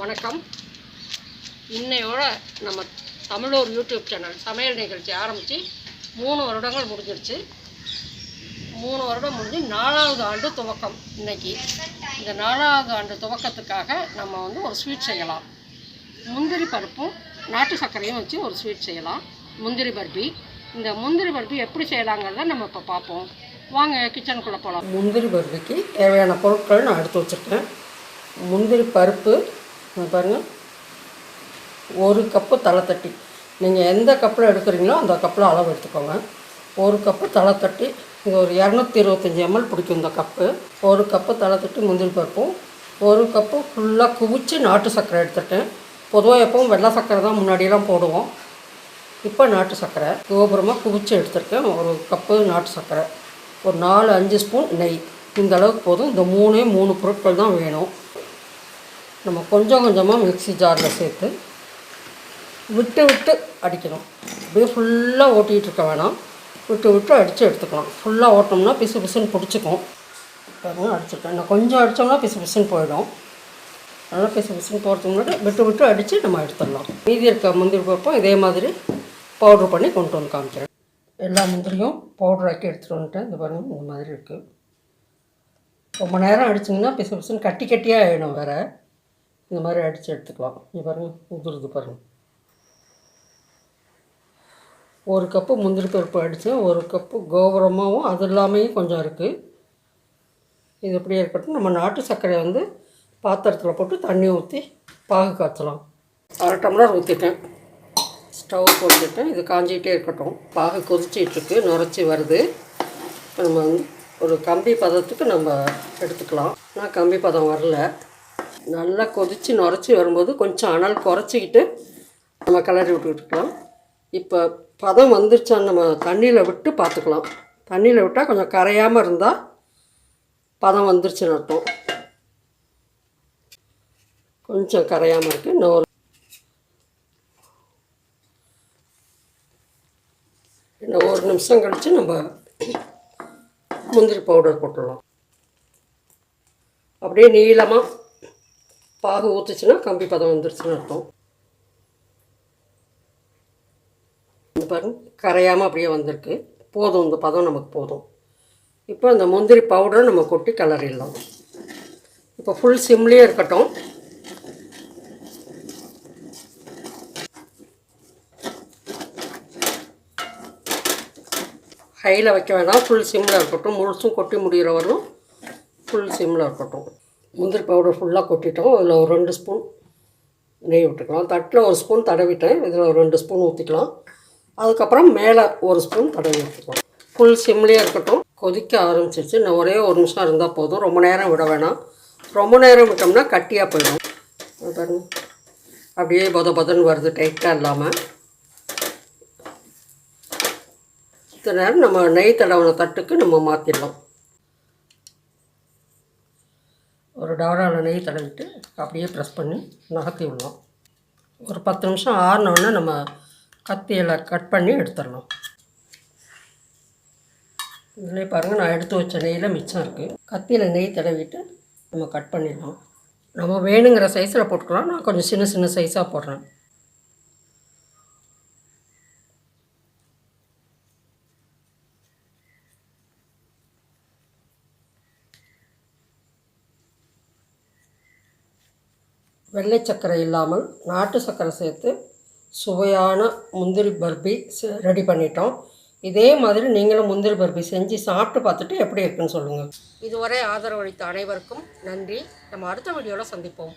வணக்கம். இன்னையோட நம்ம தமிழோர் யூடியூப் சேனல் சமையல் நிகழ்ச்சி ஆரம்பித்து மூணு வருடங்கள் முடிஞ்சிருச்சு. மூணு வருடம் முடிஞ்சு நாலாவது ஆண்டு துவக்கம் இன்னைக்கு. இந்த நாலாவது ஆண்டு துவக்கத்துக்காக நம்ம வந்து ஒரு ஸ்வீட் செய்யலாம். முந்திரி பருப்பும் நாட்டு சர்க்கரையும் வச்சு ஒரு ஸ்வீட் செய்யலாம். முந்திரி பர்பி இந்த முந்திரி பர்பி எப்படி செய்யலாங்கிறத நம்ம இப்போ பார்ப்போம். வாங்க கிச்சனுக்குள்ளே போகலாம் முந்திரி பருப்புக்கு தேவையான பொருட்கள் நான் எடுத்து வச்சுருக்கேன். முந்திரி பருப்பு பாருங்கள் ஒரு கப்பு தலை தட்டி நீங்கள் எந்த கப்பில் எடுக்கிறீங்களோ அந்த கப்பில் அளவு எடுத்துக்கோங்க. ஒரு கப்பு தலை தட்டி இது ஒரு இரநூத்தி இருபத்தஞ்சி எம்எல் பிடிக்கும் இந்த கப்பு. ஒரு கப்பு தலை தட்டி முந்திரி பருப்பும் ஒரு கப்பு ஃபுல்லாக குவிச்சு நாட்டு சர்க்கரை எடுத்துட்டேன். பொதுவாக எப்பவும் வெள்ளை சர்க்கரை தான் முன்னாடியெல்லாம் போடுவோம். இப்போ நாட்டு சர்க்கரை. கோபுரமாக குவிச்சு எடுத்துருக்கேன். ஒரு கப்பு நாட்டு சர்க்கரை. ஒரு நாலு அஞ்சு ஸ்பூன் நெய். இந்த அளவுக்கு போதும். இந்த மூணே மூணு பொருட்கள் தான் வேணும். நம்ம கொஞ்சம் கொஞ்சமாக மிக்ஸி ஜாரில் சேர்த்து விட்டு விட்டு அடிக்கணும். அப்படியே ஃபுல்லாக ஓட்டிகிட்டு இருக்க வேணாம். விட்டு விட்டு அடித்து எடுத்துக்கலாம். ஃபுல்லாக ஓட்டினோம்னா பிசு பிசுன்னு பிடிச்சிக்கும். பாருங்க அடிச்சிருக்கேன். நான் கொஞ்சம் அடித்தோம்னா பிசு பிசுன்னு போயிடும். நல்லா பிசு பிசுன்னு போகிறதுக்கு முன்னாடி விட்டு விட்டு அடித்து நம்ம எடுத்துடலாம். மீதி இருக்க முந்திரி பருப்பும் இதே மாதிரி பவுட்ரு பண்ணி கொண்டு வந்து காமிக்கிறேன். எல்லா முந்திரியும் பவுடர் ஆக்கி எடுத்துகிட்டு வந்துட்டேன். இந்த பாருங்கள் இந்த மாதிரி இருக்குது ரொம்ப நேரம் அடிச்சிங்கன்னா பிசு பிசுன்னு கட்டி கட்டியாக ஆகிடும் வேறு. இந்த மாதிரி அடித்து எடுத்துக்கலாம். இங்கே பாருங்கள் உதிருது பாருங்கள் ஒரு கப்பு முந்திரி பருப்பு அடித்தேன் ஒரு கப்பு கோபுரமாகவும் அது இல்லாமையும் கொஞ்சம் இருக்குது இது இப்படியே இருக்கட்டும் நம்ம நாட்டு சர்க்கரையை வந்து பாத்திரத்தில் போட்டு தண்ணி ஊற்றி பாகு காய்ச்சலாம். அரை டம்ளர் ஊற்றிட்டேன் ஸ்டவ் போட்டுட்டேன் இது காஞ்சிக்கிட்டே இருக்கட்டும். பாகு கொதிச்சிட்ருக்கு நுரைச்சி வருது. இப்போ நம்ம வந்து ஒரு கம்பி பதத்துக்கு நம்ம எடுத்துக்கலாம். ஆனால் கம்பி பதம் வரல. நல்லா கொதித்து நுரைச்சி வரும்போது கொஞ்சம் அனல் குறைச்சிக்கிட்டு நம்ம கிளறி விட்டுக்கிட்டுக்கலாம். இப்போ பதம் வந்துருச்சான்னு நம்ம தண்ணியில் விட்டு பார்த்துக்கலாம். தண்ணியில் விட்டால் கொஞ்சம் கரையாமல் இருந்தால் பதம் வந்துருச்சுன்னு அர்த்தம். கொஞ்சம் கரையாமல் இருக்குது இன்னும் ஒரு இன்னும் ஒரு நிமிஷம் கழித்து நம்ம முந்திரி பவுடர் போட்டுடலாம். அப்படியே நீளமாக பாகு ஊற்றுச்சுன்னா கம்பி பதம் வந்துருச்சுன்னு அர்த்தம். இந்த பாருங்க கரையாமல் அப்படியே வந்திருக்கு. போதும் இந்த பதம் நமக்கு போதும். இப்போ இந்த முந்திரி பவுடரை நம்ம கொட்டி கிளறிடலாம். இப்போ ஃபுல் சிம்லேயே இருக்கட்டும். ஹையில் வைக்க வேணாம். ஃபுல் சிம்மில் இருக்கட்டும். முழுசும் கொட்டி முடிகிற வரும் ஃபுல் சிம்மில் இருக்கட்டும். முந்திரி பவுடர் ஃபுல்லாக கொட்டிட்டோம். அதில் ஒரு ரெண்டு ஸ்பூன் நெய் விட்டுக்கலாம். தட்டில் ஒரு ஸ்பூன் தடவிட்டேன். இதில் ஒரு ரெண்டு ஸ்பூன் ஊற்றிக்கலாம் அதுக்கப்புறம் மேலே ஒரு ஸ்பூன் தடவி விட்டுக்கலாம். ஃபுல் சிம்லேயே இருக்கட்டும். கொதிக்க ஆரம்பிச்சிருச்சு. நான் ஒரே ஒரு நிமிஷம் இருந்தால் போதும். ரொம்ப நேரம் விட வேணாம். ரொம்ப நேரம் விட்டோம்னா கட்டியாக போயிடும். பாருங்க. அப்படியே பொத பதன்னு வருது. டைட்டாக இல்லாமல் இத்தனை நேரம் நம்ம நெய் தடவின தட்டுக்கு நம்ம மாற்றிடலாம் ஒரு டவராவில் நெய் தடவிட்டு அப்படியே ப்ரெஸ் பண்ணி நகர்த்தி விடலாம் ஒரு பத்து நிமிஷம் ஆறினோடனே நம்ம கத்தியில் கட் பண்ணி எடுத்துடலாம் இதிலே பாருங்கள் நான் எடுத்து வச்ச நெய்யில் மிச்சம் இருக்குது கத்தியில் நெய் தடவிட்டு நம்ம கட் பண்ணிடலாம் நம்ம வேணுங்கிற சைஸில் போட்டுக்கலாம். நான் கொஞ்சம் சின்ன சின்ன சைஸாக போடுறேன். வெள்ளை சர்க்கரை இல்லாமல் நாட்டு சர்க்கரை சேர்த்து சுவையான முந்திரி பர்பி ரெடி பண்ணிட்டோம். இதே மாதிரி நீங்களும் முந்திரி பர்பி செஞ்சு சாப்பிட்டு பார்த்துட்டு எப்படி இருக்குன்னு சொல்லுங்கள் இதுவரை ஆதரவளித்த அனைவருக்கும் நன்றி. நம்ம அடுத்த வீடியோவில் சந்திப்போம்.